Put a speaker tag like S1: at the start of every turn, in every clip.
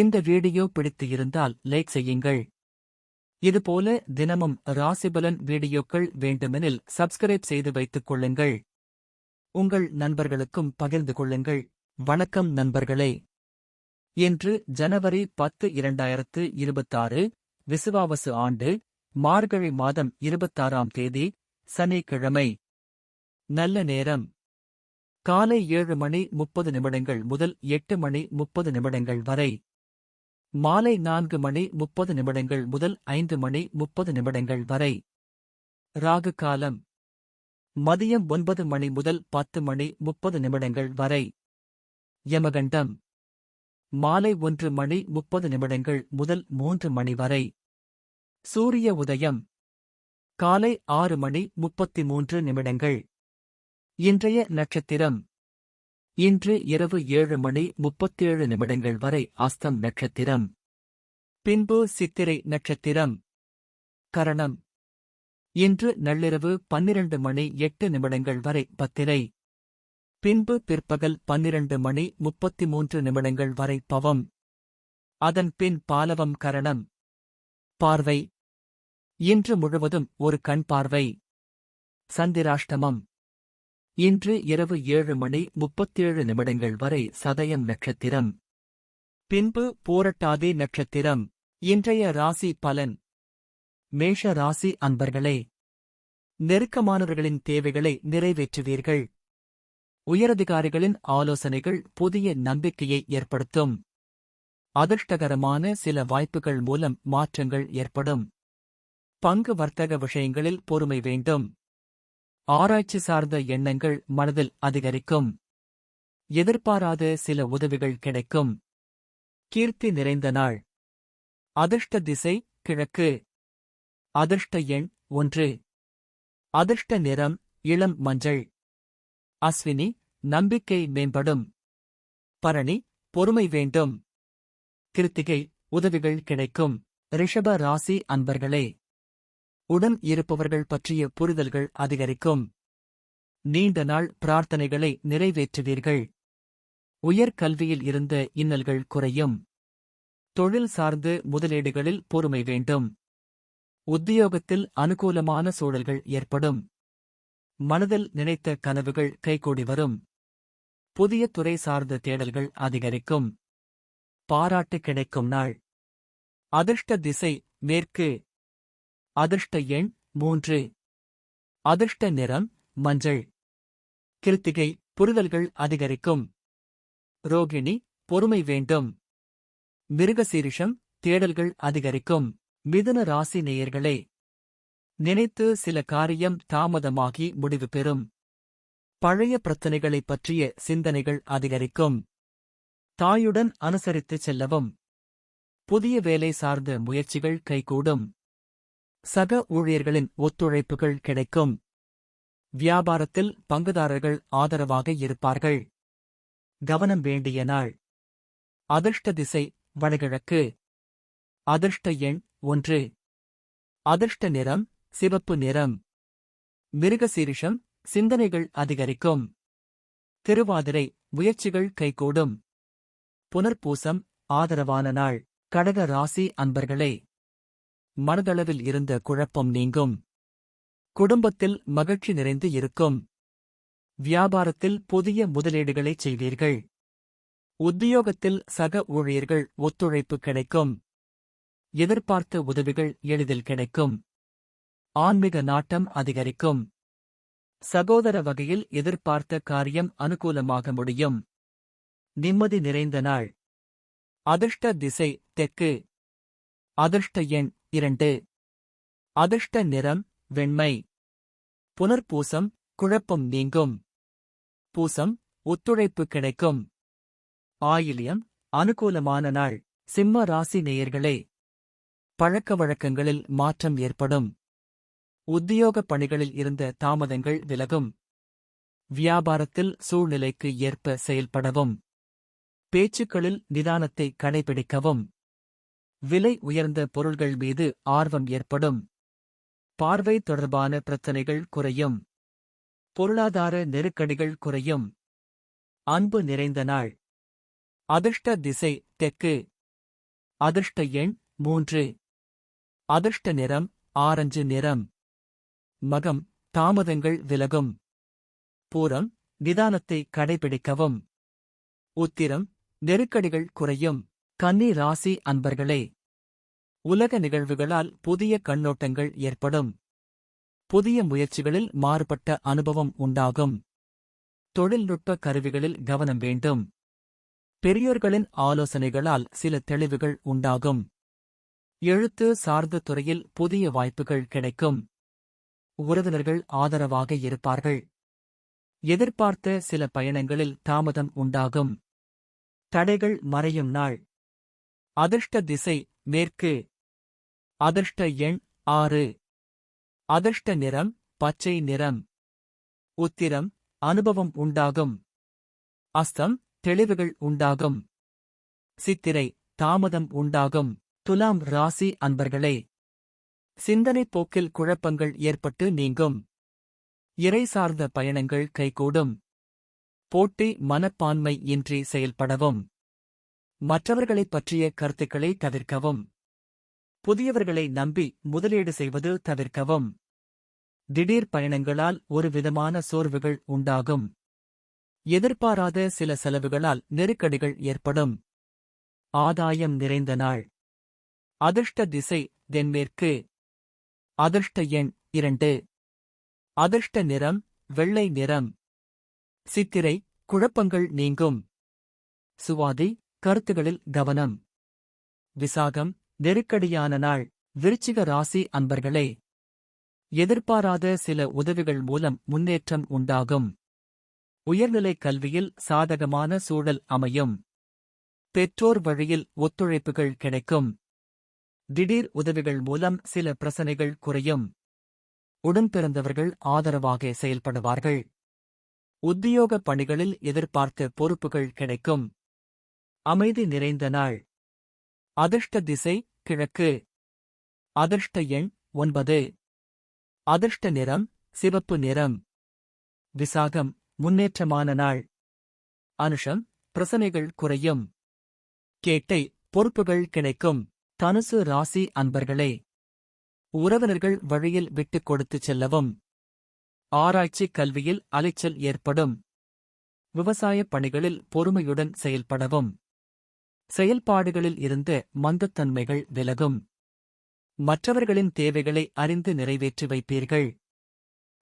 S1: இந்த வீடியோ பிடித்து இருந்தால் லைக் செய்யுங்கள். இதுபோல தினமும் ராசிபலன் வீடியோக்கள் வேண்டுமெனில் சப்ஸ்கிரைப் செய்து வைத்துக் கொள்ளுங்கள். உங்கள் நண்பர்களுக்கும் பகிர்ந்து கொள்ளுங்கள். வணக்கம் நண்பர்களே. இன்று ஜனவரி பத்து இரண்டாயிரத்து இருபத்தாறு விசுவாவசு ஆண்டு மார்கழி மாதம் இருபத்தாறாம் தேதி சனிக்கிழமை. நல்ல நேரம். காலை ஏழு மணி முப்பது நிமிடங்கள் முதல் எட்டு மணி முப்பது நிமிடங்கள் வரை. மாலை நான்கு மணி முப்பது நிமிடங்கள் முதல் ஐந்து மணி முப்பது நிமிடங்கள் வரை. ராகு காலம். மதியம் ஒன்பது மணி முதல் பத்து மணி முப்பது நிமிடங்கள் வரை. யமகண்டம். மாலை ஒன்று மணி முப்பது நிமிடங்கள் முதல் மூன்று மணி வரை. சூரிய உதயம். காலை ஆறு மணி முப்பத்தி மூன்று நிமிடங்கள். இன்றைய நட்சத்திரம். இன்று இரவு ஏழு மணி முப்பத்தேழு நிமிடங்கள் வரை அஸ்தம் நட்சத்திரம். பின்பு சித்திரை நட்சத்திரம். கரணம். இன்று நள்ளிரவு பன்னிரண்டு மணி எட்டு நிமிடங்கள் வரை பத்திரை. பின்பு பிற்பகல் பன்னிரண்டு மணி முப்பத்தி மூன்று நிமிடங்கள் வரை பவம். அதன் பின் பாலவம் கரணம். பார்வை. இன்று முழுவதும் ஒரு கண் பார்வை. சந்திராஷ்டமம். இன்று இரவு ஏழு மணி முப்பத்தேழு நிமிடங்கள் வரை சதயம் நட்சத்திரம். பின்பு போரட்டாதே நட்சத்திரம். இன்றைய ராசி பலன். மேஷ ராசி அன்பர்களே நெருக்கமானவர்களின் தேவைகளை நிறைவேற்றுவீர்கள். உயரதிகாரிகளின் ஆலோசனைகள் புதிய நம்பிக்கையை ஏற்படுத்தும். அதிர்ஷ்டகரமான சில வாய்ப்புகள் மூலம் மாற்றங்கள் ஏற்படும். பங்கு வர்த்தக விஷயங்களில் பொறுமை வேண்டும். ஆராய்ச்சி சார்ந்த எண்ணங்கள் மனதில் அதிகரிக்கும். எதிர்பாராத சில உதவிகள் கிடைக்கும். கீர்த்தி நிறைந்த நாள். அதிர்ஷ்ட திசை கிழக்கு. அதிர்ஷ்ட எண் ஒன்று. அதிர்ஷ்ட நிறம் இளம் மஞ்சள். அஸ்வினி நம்பிக்கை மேம்படும். பரணி பொறுமை வேண்டும். கிருத்திகை உதவிகள் கிடைக்கும். ரிஷப ராசி அன்பர்களே. உடன் இருப்பவர்கள் பற்றிய புரிதல்கள் அதிகரிக்கும். நீண்ட நாள் பிரார்த்தனைகளை நிறைவேற்றுவீர்கள். உயர்கல்வியில் இருந்த இன்னல்கள் குறையும். தொழில் சார்ந்து முதலீடுகளில் பொறுமை வேண்டும். உத்தியோகத்தில் அனுகூலமான சூழல்கள் ஏற்படும். மனதில் நினைத்த கனவுகள் கைகூடி வரும். புதிய துறை சார்ந்த தேடல்கள் அதிகரிக்கும். பாராட்டு கிடைக்கும் நாள். அதிர்ஷ்ட திசை மேற்கு அதிர்ஷ்ட எண் மூன்று. அதிர்ஷ்ட நிறம் மஞ்சள். கிருத்திகை புரிதல்கள் அதிகரிக்கும். ரோகிணி பொறுமை வேண்டும். மிருகசீரிஷம் தேடல்கள் அதிகரிக்கும். மிதுன ராசி நேயர்களே நினைத்து சில காரியம் தாமதமாகி முடிவு பெறும். பழைய பிரச்சனைகளைப் பற்றிய சிந்தனைகள் அதிகரிக்கும். தாயுடன் அனுசரித்துச் செல்லவும். புதிய வேலை சார்ந்த முயற்சிகள் கைகூடும். சக ஊழியர்களின் ஒத்துழைப்புகள் கிடைக்கும். வியாபாரத்தில் பங்குதாரர்கள் ஆதரவாக இருப்பார்கள். கவனம் வேண்டிய நாள். அதிர்ஷ்ட திசை வடகிழக்கு. அதிர்ஷ்ட எண் ஒன்று. அதிர்ஷ்ட நிறம் சிவப்பு நிறம். மிருகசீரிஷம் சிந்தனைகள் அதிகரிக்கும். திருவாதிரை முயற்சிகள் கைகூடும். புனர்பூசம் ஆதரவான நாள். கடக ராசி அன்பர்களே. மனதளவில் இருந்த குழப்பம் நீங்கும். குடும்பத்தில் மகிழ்ச்சி நிறைந்து இருக்கும். வியாபாரத்தில் புதிய முதலீடுகளைச் செய்வீர்கள். உத்தியோகத்தில் சக ஊழியர்கள் ஒத்துழைப்பு கிடைக்கும். எதிர்பார்த்த உதவிகள் எளிதில் கிடைக்கும். ஆன்மீக நாட்டம் அதிகரிக்கும். சகோதர வகையில் எதிர்பார்த்த காரியம் அனுகூலமாக முடியும். நிம்மதி நிறைந்த நாள். அதிர்ஷ்ட திசை தெற்கு. அதிர்ஷ்ட எண் இரண்டு. அதிர்ஷ்ட நிறம் வெண்மை. புனர்பூசம் குழப்பம் நீங்கும். பூசம் ஒத்துழைப்பு கிடைக்கும். ஆயிலியம் அனுகூலமான நாள் சிம்ம ராசி நேயர்களே. பழக்க வழக்கங்களில் மாற்றம் ஏற்படும். உத்தியோகப் பணிகளில் இருந்த தாமதங்கள் விலகும். வியாபாரத்தில் சூழ்நிலைக்கு ஏற்ப செயல்படவும். பேச்சுக்களில் நிதானத்தை கடைபிடிக்கவும். விலை உயர்ந்த பொருள்கள் மீது ஆர்வம் ஏற்படும். பார்வை தொடர்பான பிரச்சனைகள் குறையும். பொருளாதார நெருக்கடிகள் குறையும். அன்பு நிறைந்த நாள். அதிர்ஷ்ட திசை தெற்கு. அதிர்ஷ்ட எண் மூன்று. அதிர்ஷ்ட நிறம் ஆரஞ்சு நிறம். மகம் தாமதங்கள் விலகும். பூரம் நிதானத்தை கடைபிடிக்கவும். உத்திரம் நெருக்கடிகள் குறையும். கன்னி ராசி அன்பர்களே உலக நிகழ்வுகளால் புதிய கண்ணோட்டங்கள் ஏற்படும். புதிய முயற்சிகளில் மாறுபட்ட அனுபவம் உண்டாகும். தொழில்நுட்ப கருவிகளில் கவனம் வேண்டும். பெரியோர்களின் ஆலோசனைகளால் சில தெளிவுகள் உண்டாகும். எழுத்து சார்ந்த துறையில் புதிய வாய்ப்புகள் கிடைக்கும். உறவினர்கள் ஆதரவாக இருப்பார்கள். எதிர்பார்த்த சில பயணங்களில் தாமதம் உண்டாகும். தடைகள் மறையும் நாள். அதிர்ஷ்ட திசை மேற்கு. அதிர்ஷ்ட எண் ஆறு. அதிர்ஷ்ட நிறம் பச்சை நிறம். உத்திரம் அனுபவம் உண்டாகும். அஸ்தம் தெளிவுகள் உண்டாகும். சித்திரை தாமதம் உண்டாகும். துலாம் ராசி அன்பர்களே சிந்தனை போக்கில் குழப்பங்கள் ஏற்பட்டு நீங்கும். இறை சார்ந்த பயணங்கள் கைகூடும். போட்டி மனப்பான்மை இன்றி செயல்படவும். மற்றவர்களைப் பற்றிய கருத்துக்களை தவிர்க்கவும். புதியவர்களை நம்பி முதலீடு செய்வது தவிர்க்கவும். திடீர் பயணங்களால் ஒரு விதமான சோர்வுகள் உண்டாகும். எதிர்பாராத சில செலவுகளால் நெருக்கடிகள் ஏற்படும். ஆதாயம் நிறைந்த நாள். அதிர்ஷ்ட திசை தென்மேற்கு. அதிர்ஷ்ட எண் இரண்டு. அதிர்ஷ்ட நிறம் வெள்ளை நிறம். சித்திரை குழப்பங்கள் நீங்கும். சுவாதி கருத்துகளில் கவனம். விசாகம் நெருக்கடியான நாள் விருச்சிக ராசி அன்பர்களே. எதிர்பாராத சில உதவிகள் மூலம் முன்னேற்றம் உண்டாகும். உயர்நிலை கல்வியில் சாதகமான சூழல் அமையும். பெற்றோர் வழியில் ஒத்துழைப்புகள் கிடைக்கும். திடீர் உதவிகள் மூலம் சில பிரச்சனைகள் குறையும். உடன்பிறந்தவர்கள் ஆதரவாக செயல்படுவார்கள். உத்தியோக பணிகளில் எதிர்பார்த்த பொறுப்புகள் கிடைக்கும். அமைதி நிறைந்த நாள். அதிர்ஷ்ட திசை கிழக்கு. அதிர்ஷ்ட எண் ஒன்பது. அதிர்ஷ்ட நிறம் சிவப்பு நிறம். விசாகம் முன்னேற்றமான நாள். அனுஷம் பிரசனைகள் குறையும். கேட்டை பொறுப்புகள் கிடைக்கும். தனுசு ராசி அன்பர்களே. உறவினர்கள் வழியில் விட்டுக் கொடுத்துச் செல்லவும். ஆராய்ச்சி கல்வியில் அலைச்சல் ஏற்படும். விவசாயப் பணிகளில் பொறுமையுடன் செயல்படவும். செயல்பாடுகளில் இருந்து மந்தத்தன்மைகள் விலகும். மற்றவர்களின் தேவைகளை அறிந்து நிறைவேற்றி வைப்பீர்கள்.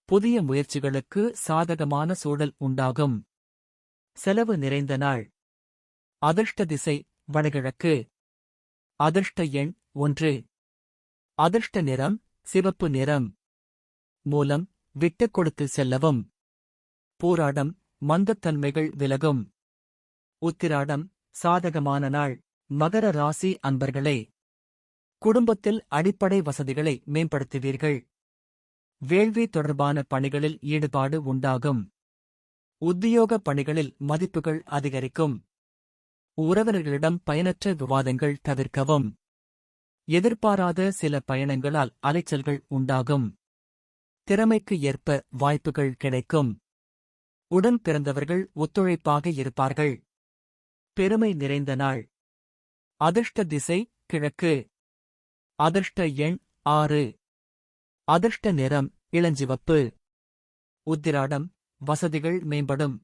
S1: புதிய முயற்சிகளுக்கு சாதகமான சூழல் உண்டாகும். செலவு நிறைந்த நாள். அதிர்ஷ்ட திசை வடகிழக்கு. அதிர்ஷ்ட எண் ஒன்று. அதிர்ஷ்ட நிறம் சிவப்பு நிறம். மூலம் விட்டுக் கொடுத்து செல்லவும். போராடம் மந்தத்தன்மைகள் விலகும். உத்திராடம் சாதகமான நாள். மகர ராசி அன்பர்களே குடும்பத்தில் அடிப்படை வசதிகளை மேம்படுத்துவீர்கள். வேள்வி தொடர்பான பணிகளில் ஈடுபாடு உண்டாகும். உத்தியோக பணிகளில் மதிப்புகள் அதிகரிக்கும். உறவினர்களிடம் பயனற்ற விவாதங்கள் தவிர்க்கவும். எதிர்பாராத சில பயணங்களால் அலைச்சல்கள் உண்டாகும். திறமைக்கு ஏற்ப வாய்ப்புகள் கிடைக்கும். உடன் பிறந்தவர்கள் ஒத்துழைப்பாக இருப்பார்கள். பெருமை நிறைந்த நாள். அதிர்ஷ்ட திசை கிழக்கு. அதிர்ஷ்ட எண் ஆறு. அதிர்ஷ்ட நிறம் இளஞ்சிவப்பு. உத்திராடம் வசதிகள் மேம்படும்.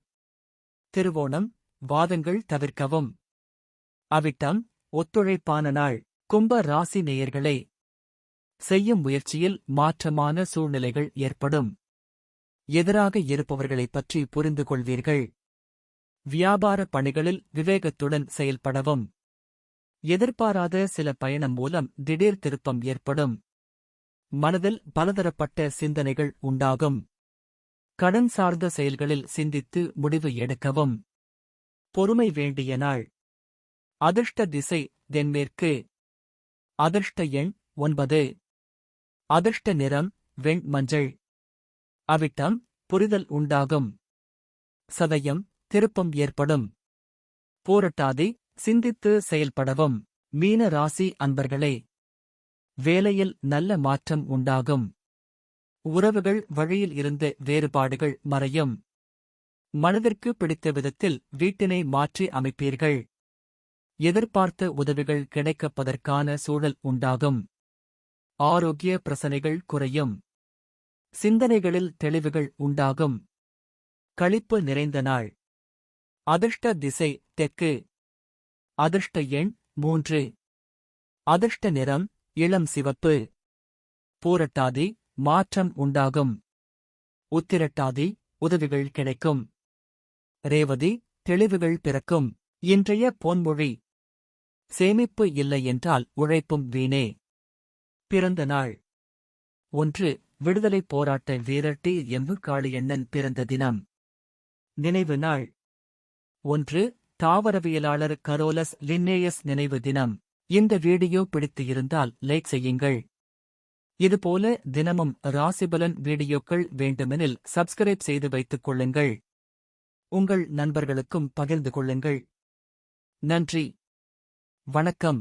S1: திருவோணம் வாதங்கள் தவிர்க்கவும். அவிட்டம் ஒத்துழைப்பான நாள். கும்ப ராசி நேயர்களே. செய்யும் முயற்சியில் மாற்றமான சூழ்நிலைகள் ஏற்படும். எதிராக இருப்பவர்களைப் பற்றி புரிந்து கொள்வீர்கள் வியாபார பணிகளில் விவேகத்துடன் செயல்படவும். எதிர்பாராத சில பயணம் மூலம் திடீர் திருப்பம் ஏற்படும். மனதில் பலதரப்பட்ட சிந்தனைகள் உண்டாகும். கடன் சார்ந்த செயல்களில் சிந்தித்து முடிவு எடுக்கவும். பொறுமை வேண்டிய நாள். அதிர்ஷ்ட திசை தென்மேற்கு. அதிர்ஷ்ட எண் ஒன்பது. அதிர்ஷ்ட நிறம் வெண் மஞ்சள் அவிட்டம் புரிதல் உண்டாகும். சதயம் திருப்பம் ஏற்படும். போரட்டாதே சிந்தித்து செயல்படவும். மீன ராசி அன்பர்களே வேலையில் நல்ல மாற்றம் உண்டாகும். உறவுகள் வழியில் இருந்து வேறுபாடுகள் மறையும். மனதிற்கு பிடித்த விதத்தில் வீட்டினை மாற்றி அமைப்பீர்கள். எதிர்பார்த்த உதவிகள் கிடைக்கப்பதற்கான சூழல் உண்டாகும். ஆரோக்கிய பிரசனைகள் குறையும். சிந்தனைகளில் தெளிவுகள் உண்டாகும். களிப்பு நிறைந்த நாள். அதிர்ஷ்ட திசை தெற்கு. அதிர்ஷ்ட எண் மூன்று. அதிர்ஷ்ட நிறம் இளம் சிவப்பு. பூரட்டாதி மாற்றம் உண்டாகும். உத்திரட்டாதி உதவிகள் கிடைக்கும். ரேவதி தெளிவுகள் பிறக்கும். இன்றைய பொன்மொழி. சேமிப்பு இல்லை என்றால் உழைப்பும் வீணே. பிறந்த நாள். ஒன்று விடுதலைப் போராட்ட வீரர் டி. எம்பு காளியண்ணன் பிறந்த தினம். நினைவு நாள். ஒன்று தாவரவியலாளர் கரோலஸ் லின்னேயஸ் நினைவு தினம். இந்த வீடியோ பிடித்து இருந்தால் லைக் செய்யுங்கள். இதுபோல தினமும் ராசிபலன் வீடியோக்கள் வேண்டுமெனில் சப்ஸ்கிரைப் செய்து வைத்துக் கொள்ளுங்கள். உங்கள் நண்பர்களுக்கும் பகிர்ந்து கொள்ளுங்கள். நன்றி. வணக்கம்.